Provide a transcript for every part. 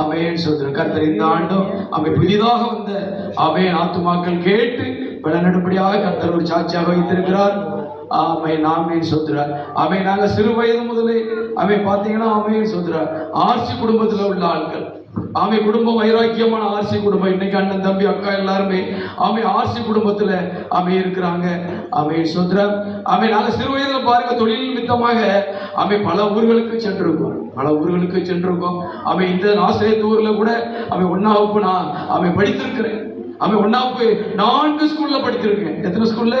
அமேன் சொல்ற கர்த்தர் இந்த ஆண்டும் அவை புதிதாக வந்த அமேன் ஆத்துமாக்கள் கேட்டு பலனடுபடியாக கர்த்தர் ஒரு சாட்சியாக வைத்திருக்கிறார். ஆமை நாமே சொல்றார் அவை நாங்க சிறு வயது முதலே அவை பாத்தீங்கன்னா அவையும் சொல்றார் ஆர்சி குடும்பத்துல உள்ள ஆட்கள். ஆமை குடும்பம் வைராக்கியமான ஆர்சி குடும்பம். இன்னைக்கு அண்ணன் தம்பி அக்கா எல்லாருமே ஆமை ஆர்சி குடும்பத்துல அவை இருக்கிறாங்க. அவை சொல்றார் அவை நாங்க சிறு வயதுல பாருங்க தொழில் நிமித்தமாக அவை பல ஊர்களுக்கு சென்றிருக்கோம். பல ஊர்களுக்கு சென்றிருக்கோம். அவை இந்த ஆசிரியர் ஊர்ல கூட அவை ஒன்னாவுக்கு நான் அவை படித்திருக்கிறேன். அவன் ஒன்னாப்பு நான்கு ஸ்கூல்ல படித்திருக்கேன். எத்தனை ஸ்கூல்ல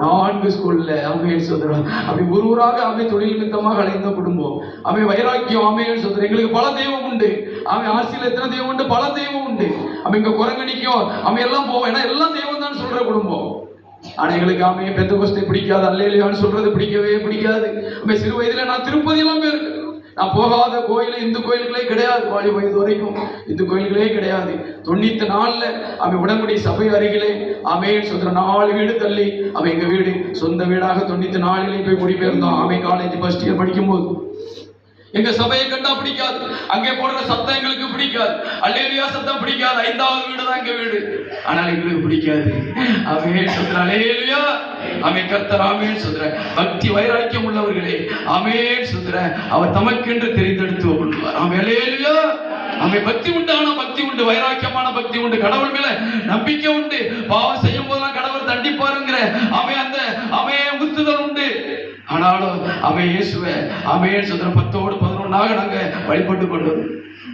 நான்கு ஸ்கூல்ல அவையன் சொல்றான் அப்படி ஒரு ஊராக அவை தொழில் நிமித்தமாக அழைந்த குடும்பம். அவை வைராக்கியம் அவையன் சொல்றான் எங்களுக்கு பல தெய்வம் உண்டு. அவன் ஆசியில் எத்தனை தெய்வம் உண்டு? பல தெய்வம் உண்டு. அவன் இங்க குரங்கணிக்கும். அவன் எல்லாம் போவான் ஏன்னா எல்லாம் தெய்வம் தான் சொல்ற குடும்பம். ஆனா எங்களுக்கு ஆமையை பெந்த கோஸ்தை பிடிக்காது இல்லையான்னு சொல்றது பிடிக்கவே பிடிக்காது. அவன் சிறு வயதுல நான் திருப்பதி எல்லாம் போயிருக்கேன். நான் போகாத கோயில் இந்து கோயில்களே கிடையாது வாலி வயது வரைக்கும். இந்து கோயில்களே கிடையாது. தொண்ணூத்தி நாலுல அவன் உடன்படி சபை அருகிலே அமையன் சொல்ற நாலு வீடு தள்ளி அவன் எங்க வீடு சொந்த வீடாக தொண்ணூத்தி நாலுல போய் குடிபெயர்ந்தான் அவன் காலேஜ் ஃபர்ஸ்ட் இயர் படிக்கும் போது எங்க சபையை கண்டா பிடிக்காது. அங்கே போடுற சத்தம் எங்களுக்கு பிடிக்காது. அல்லேலியா சத்தம் பிடிக்காது. ஐந்தாவது வீடு தான் எங்க வீடு. ஆனால் எங்களுக்கு பிடிக்காது. அவே சொல்ற அலேலியா அவை கர்த்தர் ஆமேன் சொல்ற பக்தி வைராக்கியம் உள்ளவர்களே ஆமேன் சொல்ற அவர் தமக்கென்று தெரிந்தெடுத்து கொள்வார். அவன் அலேலியா அவை பக்தி உண்டு ஆனா பக்தி உண்டு. வைராக்கியமான பக்தி உண்டு. கடவுள் மேல நம்பிக்கை உண்டு. பாவம் செய்யும் போதெல்லாம் கடவுள் தண்டிப்பாருங்கிற. அவை அந்த அவைய உத்துதல் உண்டு. ஆனாலும் அவன் இயேசுவை அவன் சுத்திரம் பத்தோடு பதினொன்னாக நாங்கள் வழிபட்டு கொண்டோம்.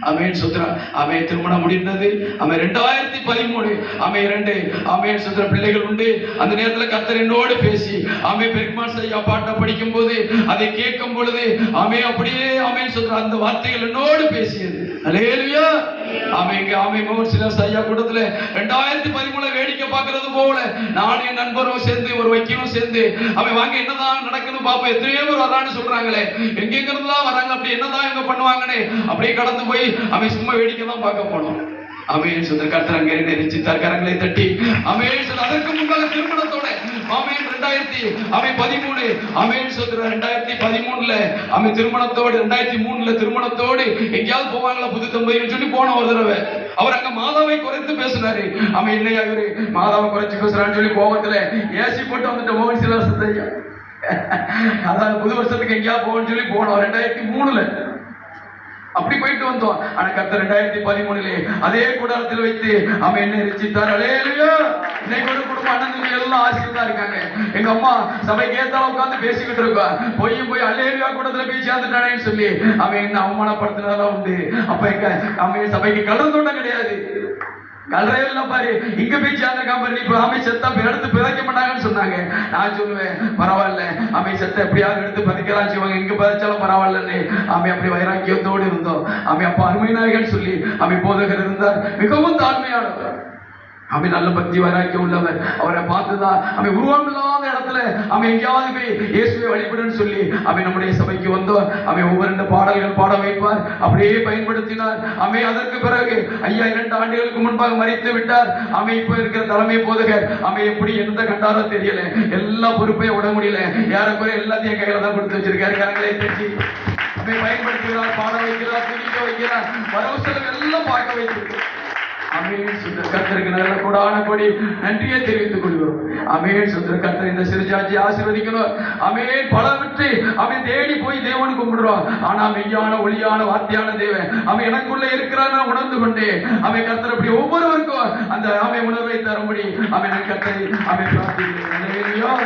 அவன் சுத்திரம் அவன் திருமணம் முடிந்தது அவன் ரெண்டாயிரத்தி பதிமூணு அவன் இரண்டு அவன் சுத்திர பிள்ளைகள் உண்டு. அந்த நேரத்தில் கத்தர் என்னோடு பேசி அவன் பெருமாள் ஐயா பாட்டை படிக்கும் போது அதை கேட்கும் பொழுது அவன் அப்படியே அவன் சுத்திர அந்த வார்த்தைகள் என்னோடு பேசியது. அலேலியா அவன் இங்க அவன் மோகன் சிலாஸ் ஐயா கூட்டத்தில் ரெண்டாயிரத்தி பதிமூணு வேடிக்கை பார்க்கறது போல. நானும் என் நண்பரும் சேர்ந்து ஒரு வைக்கணும் சேர்ந்து அவன் வாங்க என்னதான் நடக்குதுன்னு பாப்போம். எத்தனையோ பேர் வரான்னு சொல்றாங்களே. எங்கெங்க இருந்துலாம் வராங்க அப்படி என்னதான் இவங்க பண்ணுவாங்கன்னு. அப்படியே கடந்து போய் அவன் சும்மா வேடிக்கை தான் பார்க்க போனோம் அமேன் சுந்தர் கர்த்தரங்க நெரிச்சித்தார் கரங்களை தட்டி. அமேன் சுந்தர் அதற்கு முன்பாக திருமணத்தோட அமேன் ரெண்டாயிரத்தி அமேன் பதிமூணு. அமேன் சொல்ற ரெண்டாயிரத்தி பதிமூணுல அமேன் திருமணத்தோடு ரெண்டாயிரத்தி மூணுல திருமணத்தோடு எங்கேயாவது போவாங்களா புது தம்பதின்னு சொல்லி போன ஒரு தடவை. அவர் அங்க மாதாவை குறைத்து பேசினாரு. அவன் என்னையா இவரு? மாதாவை குறைச்சு பேசுறான்னு சொல்லி கோபத்துல ஏசி போட்டு வந்துட்டு மோகன் சிலாசத்தையா அதாவது புது வருஷத்துக்கு எங்கேயா போகணும்னு சொல்லி போனோம் ரெண்டாயிரத்தி மூணுல. அப்படி போயிட்டு வந்தோம். ஆனா கத்த ரெண்டாயிரத்தி பதிமூணுல அதே கூடாரத்தில் வைத்து அவன் என்ன ரசித்தார் அலேலுயா இன்னைக்கு ஒரு குடும்பம் அண்ணன் எல்லாம் ஆசிரியர் தான் இருக்காங்க. எங்க அம்மா சபைக்கு ஏத்தாலும் உட்கார்ந்து பேசிக்கிட்டு இருக்கா. போய் போய் அலேலுயா கூட்டத்துல போய் சேர்ந்துட்டானேன்னு சொல்லி. அவன் என்ன அவமானப்படுத்தினதெல்லாம் உண்டு. அப்ப எங்க அவன் சபைக்கு கலந்தோட்டம் கிடையாது. கல்றையில பாரு. இங்க போய் சேர்ந்திருக்கான் பாரு. இப்ப அமை செத்தா எடுத்து பிதைக்க மாட்டாங்கன்னு சொன்னாங்க. நான் சொல்லுவேன் பரவாயில்ல. அமை செத்த எப்படியாவது எடுத்து பதிக்கலாம் செய்வாங்க. இங்க பதிச்சாலும் பரவாயில்லன்னு. அமை அப்படி வைராக்கியத்தோடு இருந்தோம். அமை அப்ப அருமைநாயகன் சொல்லி அமை போதகர் இருந்தார். மிகவும் தாழ்மையானவர். அவன் நல்ல பக்தி வைராக்கியம் உள்ளவர் அவரை பார்த்துதான் அவன் உருவம் இல்லாத இடத்துல அவன் எங்கேயாவது போய் இயேசுவை வழிபடுன்னு சொல்லி அவன் நம்முடைய சபைக்கு வந்தோம் அவன் ஒவ்வொரு ரெண்டு பாடல்கள் பாட வைப்பார். அப்படியே பயன்படுத்தினார். அவன் அதற்கு பிறகு ஐயா இரண்டு ஆண்டுகளுக்கு முன்பாக மறைத்து விட்டார். அவன் இப்போ இருக்கிற தலைமை போதகர். அவன் எப்படி எந்த கண்டாரோ தெரியல. எல்லா பொறுப்பையும் விட முடியல. யாருக்குறைய எல்லாத்தையும் கையில தான் கொடுத்து வச்சிருக்காரு. கரங்களை தட்டி அவன் பயன்படுத்துகிறார் பாட வைக்கிறார் துணிக்க வைக்கிறார். வரவு செலவு எல்லாம் பார்க்க வைத்திருக்கிறார். அமேன் சுந்தர கர்த்தருக்கு நல்ல கொடான கொடி நன்றியை தெரிவித்துக் கொள்கிறோம். அமேன் சுந்தர கர்த்தர் இந்த சிறுஜாட்சி ஆசீர்வதிக்கணும் அமேன். பலவற்றை அவன் தேடி போய் தேவன் கும்பிடுறோம் ஆனா மெய்யான ஒளியான வாத்தியான தேவன் அவன் எனக்குள்ள இருக்கிறான் நான் உணர்ந்து கொண்டேன் அவன் கர்த்தர் அப்படி ஒவ்வொருவருக்கும் அந்த அவன் உணர்வை தரும்படி அவன் கர்த்தரை அவன் பிரார்த்திக்கிறேன்